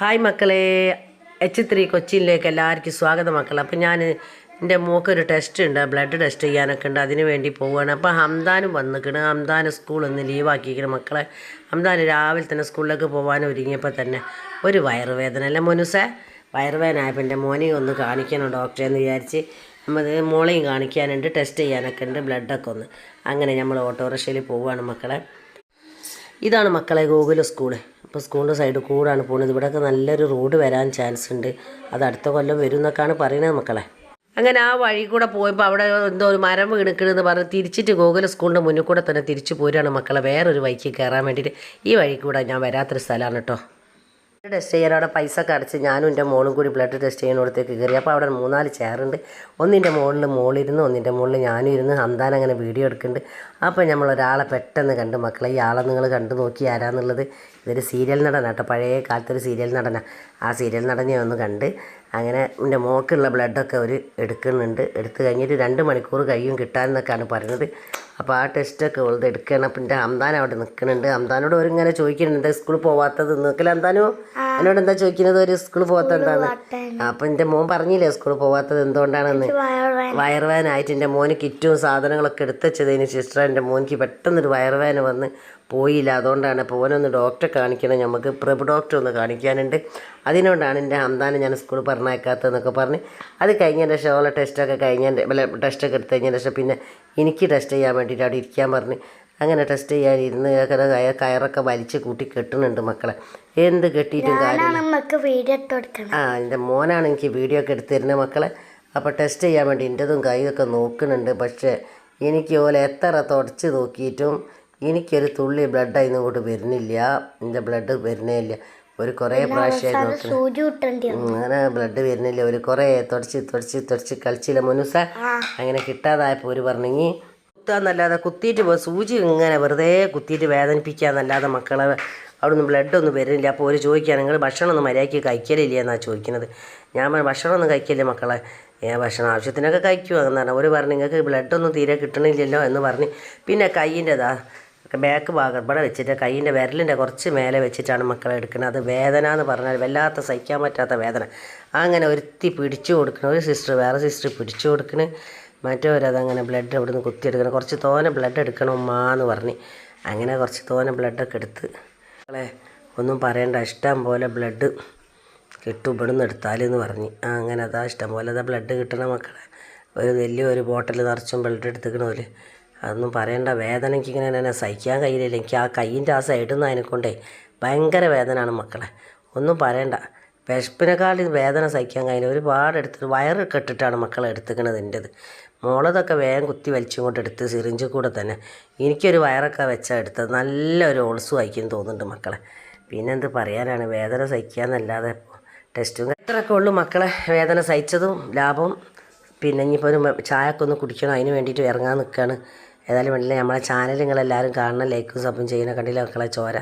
Hi മക്കളെ H three കൊച്ചിയിലേക്ക് എല്ലാവർക്കും സ്വാഗതം മക്കളെ. അപ്പം ഞാൻ എന്റെ മോക്കൊരു ടെസ്റ്റ് ഉണ്ട് ബ്ലഡ് ടെസ്റ്റ് ചെയ്യാനൊക്കെ ഉണ്ട്. അതിന് വേണ്ടി പോവുകയാണ് അപ്പോൾ ഹംദാനും വന്നിക്കണ്. ഹംദാൻ സ്കൂളിൽ നിന്ന് ലീവാക്കിയിരിക്കണം മക്കളെ. ഹംദാൻ രാവിലെ തന്നെ സ്കൂളിലേക്ക് പോകാൻ ഒരുങ്ങിയപ്പോൾ തന്നെ ഒരു വയറുവേദന അല്ലേ മോനുസേ? വയറുവേദന ആയപ്പോൾ എന്റെ മോനെയും ഒന്ന് കാണിക്കണം ഡോക്ടറെ എന്ന് വിചാരിച്ച്. നമ്മൾ മോളെയും കാണിക്കാനുണ്ട് ടെസ്റ്റ് ചെയ്യാനൊക്കെ ഉണ്ട് ബ്ലഡൊക്കെ ഒന്ന്. അങ്ങനെ നമ്മൾ ഓട്ടോറിക്ഷയിൽ പോവുകയാണ് മക്കളെ. ഇതാണ് മക്കളെ ഗോകുല സ്കൂൾ അപ്പോൾ സ്കൂളിന്റെ സൈഡിൽ കൂടാണ് പോകുന്നത്. ഇവിടെയൊക്കെ നല്ലൊരു റോഡ് വരാൻ ചാൻസ് ഉണ്ട്. അത് അടുത്ത കൊല്ലം വരും എന്നൊക്കെയാണ് പറയുന്നത് മക്കളെ. അങ്ങനെ ആ വഴി കൂടെ പോയപ്പോൾ അവിടെ എന്തോ ഒരു മരം വീണിക്കണെന്ന് പറഞ്ഞ് തിരിച്ചിട്ട് ഗോകുല സ്കൂളിന്റെ മുന്നിൽ കൂടെ തന്നെ തിരിച്ചു പോരുകയാണ് മക്കളെ. വേറൊരു വഴിക്ക് കയറാൻ വേണ്ടിയിട്ട് ഈ വഴി കൂടെ ഞാൻ വരാത്തൊരു സ്ഥലമാണ് കേട്ടോ. ടെസ്റ്റ് ചെയ്യാൻ അവിടെ പൈസ ഒക്കെ അടച്ച് ഞാനും എന്റെ മോളും കൂടി ബ്ലഡ് ടെസ്റ്റ് ചെയ്യുന്നിടത്തേക്ക് കയറി. അപ്പോൾ അവിടെ മൂന്നാൽ ചെയറുണ്ട് ഒന്നിന്റെ മുകളിൽ മോളിരുന്ന് ഒന്നിന്റെ മുകളിൽ ഞാനും ഇരുന്ന് ഹന്താൻ അങ്ങനെ വീഡിയോ എടുക്കുന്നുണ്ട്. അപ്പോൾ നമ്മൾ ഒരാളെ പെട്ടെന്ന് കണ്ട് മക്കളെ ഈ ആളെ നിങ്ങൾ കണ്ടു നോക്കി ആരാന്നുള്ളത്. ഇതൊരു സീരിയൽ നടനാട്ടോ പഴയ കാലത്തൊരു സീരിയൽ നടനാണ് ആ സീരിയൽ നടനെ ഒന്ന് കണ്ട് അങ്ങനെ എന്റെ മോക്കുള്ള ബ്ലഡൊക്കെ അവർ എടുക്കുന്നുണ്ട്. എടുത്തു കഴിഞ്ഞിട്ട് രണ്ട് മണിക്കൂർ കഴിയും കിട്ടാമെന്നൊക്കെയാണ് പറയുന്നത്. അപ്പോൾ ആ ടെസ്റ്റൊക്കെ ഉള്ളത് എടുക്കണം. അപ്പം എന്റെ അമ്താൻ അവിടെ നിൽക്കുന്നുണ്ട്. അമ്താനോട് ഇങ്ങനെ ചോദിക്കുന്നുണ്ട് എന്താ സ്കൂളിൽ പോവാത്തത്? നിൽക്കല അന്താനോ എന്നോട് എന്താ ചോദിക്കുന്നത്? ഒരു സ്കൂളിൽ പോകാത്ത എന്താണ് അപ്പം എന്റെ മോൻ പറഞ്ഞില്ലേ സ്കൂളിൽ പോവാത്തത് എന്തുകൊണ്ടാണെന്ന്? വയറുവേദനായിട്ട് എന്റെ മോന് കിറ്റും സാധനങ്ങളൊക്കെ എടുത്തുവെച്ചതിന് ശേഷം എന്റെ മോനിക്ക് പെട്ടെന്നൊരു വയറുവേദന വന്ന് പോയില്ല. അതുകൊണ്ടാണ് അപ്പോൾ ഓനൊന്ന് ഡോക്ടറെ കാണിക്കണം. നമുക്ക് പ്രഭു ഡോക്ടർ ഒന്ന് കാണിക്കാനുണ്ട്. അതിനോടാണ് എന്റെ ഹംദാനെ ഞാൻ സ്കൂളിൽ പറഞ്ഞയക്കാത്തതെന്നൊക്കെ പറഞ്ഞ് അത് കഴിഞ്ഞതിന്റെ ശേഷം ഓളെ ടെസ്റ്റൊക്കെ കഴിഞ്ഞതിന്റെ വല്ല ടെസ്റ്റൊക്കെ എടുത്ത് കഴിഞ്ഞതിന്റെ ശേഷം പിന്നെ എനിക്ക് ടെസ്റ്റ് ചെയ്യാൻ വേണ്ടിയിട്ട് അവിടെ ഇരിക്കാൻ പറഞ്ഞ് അങ്ങനെ ടെസ്റ്റ് ചെയ്യാൻ ഇരുന്ന് കയറൊക്കെ കയറൊക്കെ വലിച്ച് കൂട്ടി കെട്ടുന്നുണ്ട് മക്കളെ. എന്ത് കെട്ടിയിട്ടും കാര്യം ആ എന്റെ മോനാണ് എനിക്ക് വീഡിയോ ഒക്കെ എടുത്തിരുന്നത് മക്കളെ. അപ്പോൾ ടെസ്റ്റ് ചെയ്യാൻ വേണ്ടി എന്റെതും കൈയൊക്കെ നോക്കുന്നുണ്ട്. പക്ഷേ എനിക്ക് ഓലെ എത്ര തുടച്ച് നോക്കിയിട്ടും എനിക്കൊരു തുള്ളി ബ്ലഡ് അതിന് ഇങ്ങോട്ട് വരുന്നില്ല. എന്റെ ബ്ലഡ് വരുന്നേ ഇല്ല. ഒരു കുറേ പ്രാവശ്യമായി അങ്ങനെ ബ്ലഡ് വരുന്നില്ല. ഒരു കുറേ തുടച്ച് തുടച്ച് തുടച്ച് കളിച്ചില്ല മുനുസ. അങ്ങനെ കിട്ടാതായപ്പോൾ ഒരു പറഞ്ഞെങ്കിൽ കുത്താന്നല്ലാതെ കുത്തിയിട്ട് പോ- സൂചി ഇങ്ങനെ വെറുതെ കുത്തിയിട്ട് വേദനിപ്പിക്കാന്നല്ലാതെ മക്കളെ അവിടെ നിന്ന് ബ്ലഡ് ഒന്നും വരുന്നില്ല. അപ്പോൾ ഒരു ചോദിക്കുക നിങ്ങൾ ഭക്ഷണം ഒന്നും മര്യാദയ്ക്ക് കഴിക്കലില്ല എന്നാണ് ചോദിക്കുന്നത് ഞാൻ ഭക്ഷണം ഒന്നും കഴിക്കില്ല മക്കളെ. ഏ ഭക്ഷണം ആവശ്യത്തിനൊക്കെ കഴിക്കുക എന്ന് പറഞ്ഞു ഒരു പറഞ്ഞു നിങ്ങൾക്ക് ബ്ലഡൊന്നും തീരെ കിട്ടണില്ലല്ലോ എന്ന് പറഞ്ഞ്. പിന്നെ കയ്യിന്റെതാ ബാക്ക് ഭാഗം ഇവിടെ വെച്ചിട്ട് കൈയിന്റെ വിരലിന്റെ കുറച്ച് മേലെ വെച്ചിട്ടാണ് മക്കളെ എടുക്കുന്നത്. അത് വേദന എന്ന് പറഞ്ഞാൽ വല്ലാത്ത സഹിക്കാൻ പറ്റാത്ത വേദന. അങ്ങനെ ഒരുത്തി പിടിച്ചു കൊടുക്കണം. ഒരു സിസ്റ്റർ വേറെ സിസ്റ്റർ പിടിച്ചു കൊടുക്കണ്. മറ്റവരതങ്ങനെ ബ്ലഡ് അവിടെ നിന്ന് കുത്തിയെടുക്കണം. കുറച്ച് തോനെ ബ്ലഡ് എടുക്കണം ഉമ്മ എന്ന് പറഞ്ഞ്. അങ്ങനെ കുറച്ച് തോനെ ബ്ലഡൊക്കെ എടുത്ത്. മക്കളെ ഒന്നും പറയണ്ട. ഇഷ്ടം പോലെ ബ്ലഡ് കിട്ടും ഇവിടെ നിന്ന് എടുത്താലെന്ന് പറഞ്ഞ്. അങ്ങനെ അതാ ഇഷ്ടം പോലെ. അതാ ബ്ലഡ് കിട്ടണ മക്കളെ. ഒരു വലിയ ഒരു ബോട്ടിൽ നിറച്ചും ബ്ലഡ് എടുത്തുക്കണോൽ അതൊന്നും പറയണ്ട. വേദന എനിക്കിങ്ങനെ എന്നെ സഹിക്കാൻ കഴിയില്ല. എനിക്ക് ആ കയ്യിന്റെ ആ സൈഡിൽ നിന്ന് അതിനെക്കൊണ്ടേ ഭയങ്കര വേദനയാണ് മക്കളെ. ഒന്നും പറയണ്ട. വിശപ്പിനേക്കാൾ വേദന സഹിക്കാൻ കഴിയില്ല. ഒരുപാട് എടുത്തിട്ട് വയറ് കെട്ടിട്ടാണ് മക്കളെ എടുത്തുക്കണത് എന്റെത്. മോളതൊക്കെ വേഗം കുത്തി വലിച്ചും കൊണ്ട് എടുത്ത് സിറിഞ്ച് കൂടെ തന്നെ എനിക്കൊരു വയറൊക്കെ വെച്ചാൽ എടുത്തത്. നല്ലൊരു ഓൾസ് വായിക്കും തോന്നുന്നുണ്ട് മക്കളെ. പിന്നെ എന്ത് പറയാനാണ്? വേദന സഹിക്കാന്നല്ലാതെ ടെസ്റ്റും എത്രയൊക്കെ ഉള്ളൂ മക്കളെ. വേദന സഹിച്ചതും ലാഭം പിന്നെ ഇനിയിപ്പോൾ ഒരു ചായയൊക്കെ ഒന്ന് കുടിക്കണം. അതിന് വേണ്ടിയിട്ട് ഇറങ്ങാൻ നിൽക്കുകയാണ് ഏതായാലും വേണ്ടില്ല നമ്മളെ ചാനൽ നിങ്ങളെല്ലാവരും കാണണം ലൈക്കും സബും ചെയ്യണം കണ്ടില്ല മക്കളെ ചോര?